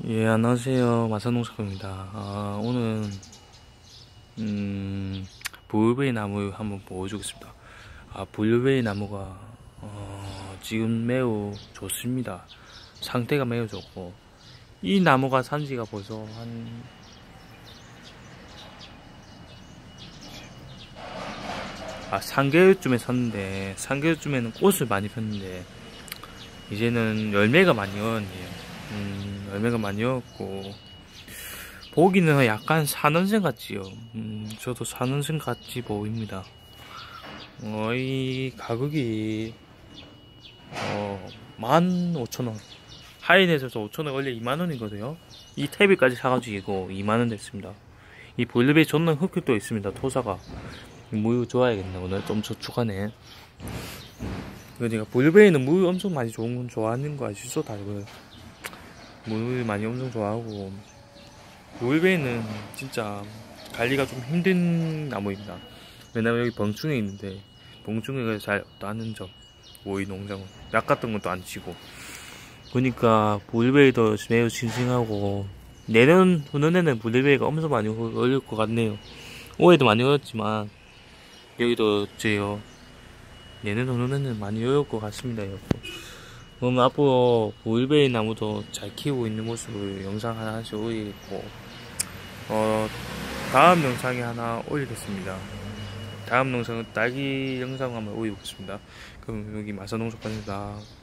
예, 안녕하세요. 마사농사입니다. 아, 오늘, 음, 블루베리 나무 한번 보여주겠습니다. 아, 블루베리 나무가, 어, 지금 매우 좋습니다. 상태가 매우 좋고, 이 나무가 산지가 벌써 한, 아, 3개월쯤에 샀는데, 3개월쯤에는 꽃을 많이 폈는데, 이제는 열매가 많이 오었네요. 음, 열매가 많이 오었고, 보기는 약간 산원생 같지요. 음, 저도 산원생 같이 보입니다. 어, 이 가격이, 어, 15,000원. 하이넷에서 5,000원, 원래 2만원이거든요. 이 탭이까지 사가지고 2만원 됐습니다. 이 볼리베이 존나 흑흑도 있습니다, 토사가. 무유 좋아야겠네, 오늘 좀 저축하네. 그러니까 볼베이는 물 엄청 많이 좋은 건 좋아하는 거 아시죠 다들 물 많이 엄청 좋아하고. 볼베이는 진짜 관리가 좀 힘든 나무입니다. 왜냐면 여기 벙충에 있는데 벙충이가 잘 나는 점 오이 농장은 약 같은 것도 안 치고. 그러니까 볼베이도 매우 싱싱하고 내년 후년에는 볼베이가 엄청 많이 올릴 것 같네요. 올해도 많이 올렸지만 여기도 제요? 내년 후년에는 많이 어려울 것 같습니다, 여러 분. 그럼 앞으로 보일베이 나무도 잘 키우고 있는 모습을 영상 하나씩 올리고, 어, 다음 영상에 하나 올리겠습니다. 다음 영상은 딸기 영상 한번 올리겠습니다. 그럼 여기 마사농사관입니다.